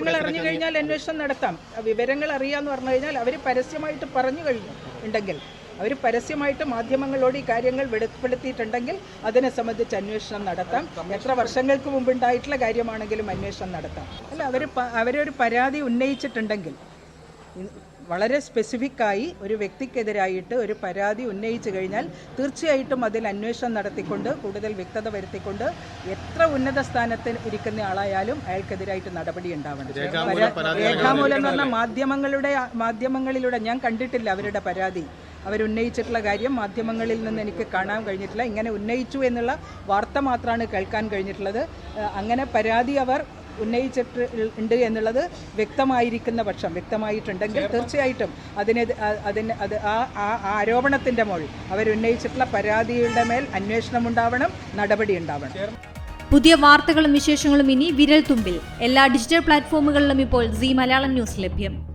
വിവരങ്ങൾ അറിഞ്ഞു കഴിഞ്ഞാൽ അന്വേഷണം നടത്താം. വിവരങ്ങൾ അറിയാന്ന് പറഞ്ഞു കഴിഞ്ഞാൽ അവർ പരസ്യമായിട്ട് പറഞ്ഞു കഴിഞ്ഞു ഉണ്ടെങ്കിൽ. അവർ പരസ്യമായിട്ട് മാധ്യമങ്ങളോട് ഈ കാര്യങ്ങൾ വെളിപ്പെടുത്തിയിട്ടുണ്ടെങ്കിൽ അതിനെ സംബന്ധിച്ച് അന്വേഷണം നടത്താം. എത്ര വർഷങ്ങൾക്ക് മുമ്പ് ഉണ്ടായിട്ടുള്ള കാര്യമാണെങ്കിലും അന്വേഷണം നടത്താം. അല്ല അവർ അവരൊരു പരാതി ഉന്നയിച്ചിട്ടുണ്ടെങ്കിൽ വളരെ സ്പെസിഫിക് ആയി ഒരു വ്യക്തിക്കെതിരായിട്ട് ഒരു പരാതി ഉന്നയിച്ചു കഴിഞ്ഞാൽ തീർച്ചയായിട്ടും അതിൽ അന്വേഷണം നടത്തിക്കൊണ്ട് കൂടുതൽ വ്യക്തത വരുത്തിക്കൊണ്ട് എത്ര ഉന്നത സ്ഥാനത്തിൽ ഇരിക്കുന്ന ആളായാലും അയാൾക്കെതിരായിട്ട് നടപടി ഉണ്ടാവണം. രേഖാമൂലം എന്ന് പറഞ്ഞാൽ മാധ്യമങ്ങളുടെ മാധ്യമങ്ങളിലൂടെ ഞാൻ കണ്ടിട്ടില്ല അവരുടെ പരാതി. അവരുന്നയിച്ചിട്ടുള്ള കാര്യം മാധ്യമങ്ങളിൽ നിന്ന് എനിക്ക് കാണാൻ കഴിഞ്ഞിട്ടില്ല. ഇങ്ങനെ ഉന്നയിച്ചു എന്നുള്ള വാർത്ത മാത്രമാണ് കേൾക്കാൻ കഴിഞ്ഞിട്ടുള്ളത്. അങ്ങനെ പരാതി അവർ ഉന്നയിച്ചിട്ട് ഉണ്ട് എന്നുള്ളത് വ്യക്തമായിരിക്കുന്ന പക്ഷം വ്യക്തമായിട്ടുണ്ടെങ്കിൽ തീർച്ചയായിട്ടും അതിനെ അതിന് അത് ആ ആ ആരോപണത്തിന്റെ മുകളിൽ അവരുന്നയിച്ചിട്ടുള്ള പരാതിയുടെ മേൽ അന്വേഷണം ഉണ്ടാവണം നടപടി ഉണ്ടാവണം. പുതിയ വാർത്തകളും വിശേഷങ്ങളും ഇനി വിരൽ തുമ്പിൽ. എല്ലാ ഡിജിറ്റൽ പ്ലാറ്റ്ഫോമുകളിലും ഇപ്പോൾ സി മലയാളം ന്യൂസ് ലഭ്യം.